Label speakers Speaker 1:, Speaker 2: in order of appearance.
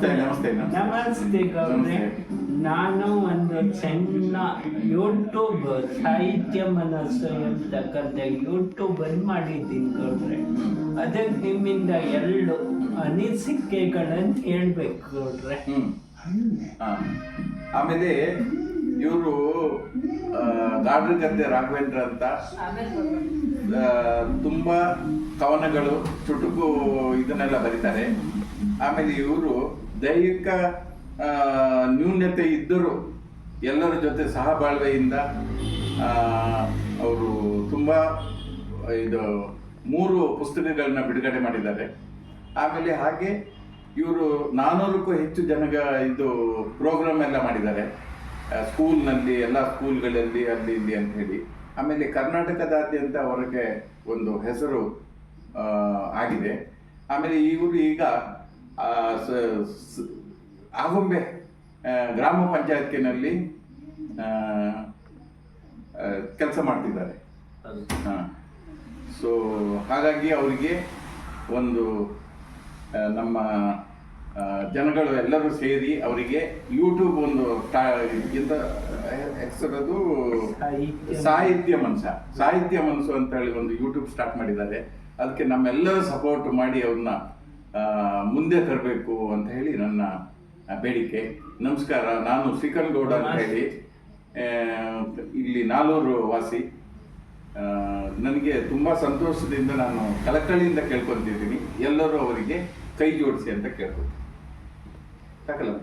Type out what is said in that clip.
Speaker 1: ನಮಸ್ತೆ ನಮಸ್ತೆ. ಗೌಡ್ರೆ ನಾನು ಒಂದು ಸಣ್ಣ ಯೂಟ್ಯೂಬ್ ಸಾಹಿತ್ಯ ಮನಸ್ಸು ಎಂತಕ್ಕಂಥ ಯೂಟ್ಯೂಬ್ ಅಲ್ಲಿ ಮಾಡಿದ್ದೀನಿ ಗೌಡ್ರೆ ಅದಕ್ಕೆ ನಿಮ್ಮಿಂದ ಎರಡು ಅನಿಸಿಕೆಗಳನ್ನು ಹೇಳ್ಬೇಕು ಗೌಡ್ರೆ.
Speaker 2: ಆಮೇಲೆ ಇವರು ಗಾಡ್ರಗದ್ದೆ ರಾಘವೇಂದ್ರ ಅಂತ. ತುಂಬಾ ಕವನಗಳು ಚುಟುಕು ಇದನ್ನೆಲ್ಲ ಬರೀತಾರೆ. ಆಮೇಲೆ ಇವರು ದೈಹಿಕ ನ್ಯೂನ್ಯತೆ ಇದ್ದರೂ ಎಲ್ಲರ ಜೊತೆ ಸಹಬಾಳ್ವೆಯಿಂದ ಅವರು ತುಂಬ, ಇದು, ಮೂರು ಪುಸ್ತಕಗಳನ್ನ ಬಿಡುಗಡೆ ಮಾಡಿದ್ದಾರೆ. ಆಮೇಲೆ ಹಾಗೆ ಇವರು ನಾನ್ನೂರಕ್ಕೂ ಹೆಚ್ಚು ಜನಗ ಇದು ಪ್ರೋಗ್ರಾಮ್ ಎಲ್ಲ ಮಾಡಿದ್ದಾರೆ. ಸ್ಕೂಲ್ನಲ್ಲಿ ಎಲ್ಲ ಸ್ಕೂಲ್ಗಳಲ್ಲಿ ಅಲ್ಲಿ, ಇಲ್ಲಿ ಅಂತ ಹೇಳಿ. ಆಮೇಲೆ ಕರ್ನಾಟಕದಾದ್ಯಂತ ಅವರಿಗೆ ಒಂದು ಹೆಸರು ಆಗಿದೆ. ಆಮೇಲೆ ಇವರು ಈಗ ಆಗುಂಬೆ ಗ್ರಾಮ ಪಂಚಾಯತ್ನಲ್ಲಿ ಕೆಲಸ ಮಾಡ್ತಿದ್ದಾರೆ. ಸೊ ಹಾಗಾಗಿ ಅವರಿಗೆ ಒಂದು ನಮ್ಮ ಜನಗಳು ಎಲ್ಲರೂ ಸೇರಿ ಅವರಿಗೆ ಯೂಟ್ಯೂಬ್ ಒಂದು ಹೆಸರದು
Speaker 1: ಸಾಹಿತ್ಯ
Speaker 2: ಮನುಷ್ಯ ಮನಸ ಸಾಹಿತ್ಯ ಮನಸ್ಸು ಅಂತ ಹೇಳಿ ಒಂದು ಯೂಟ್ಯೂಬ್ ಸ್ಟಾರ್ಟ್ ಮಾಡಿದ್ದಾರೆ. ಅದಕ್ಕೆ ನಮ್ಮೆಲ್ಲರೂ ಸಪೋರ್ಟ್ ಮಾಡಿ ಅವ್ರನ್ನ ಮುಂದೆ ತರಬೇಕು ಅಂತ ಹೇಳಿ ನನ್ನ ಬೇಡಿಕೆ. ನಮಸ್ಕಾರ, ನಾನು ಶ್ರೀಕಂಠ ಗೌಡ ಅಂತ ಹೇಳಿ. ಇಲ್ಲಿ ನಾಲ್ವರು ವಾಸಿ. ನನಗೆ ತುಂಬ ಸಂತೋಷದಿಂದ ನಾನು ಕಳಕಳಿಯಿಂದ ಕೇಳ್ಕೊತಿದ್ದೀನಿ. ಎಲ್ಲರೂ ಅವರಿಗೆ ಕೈ ಜೋಡಿಸಿ ಅಂತ ಕೇಳ್ಕೊತೀನಿ. ಸಾಕಲ್ಲ?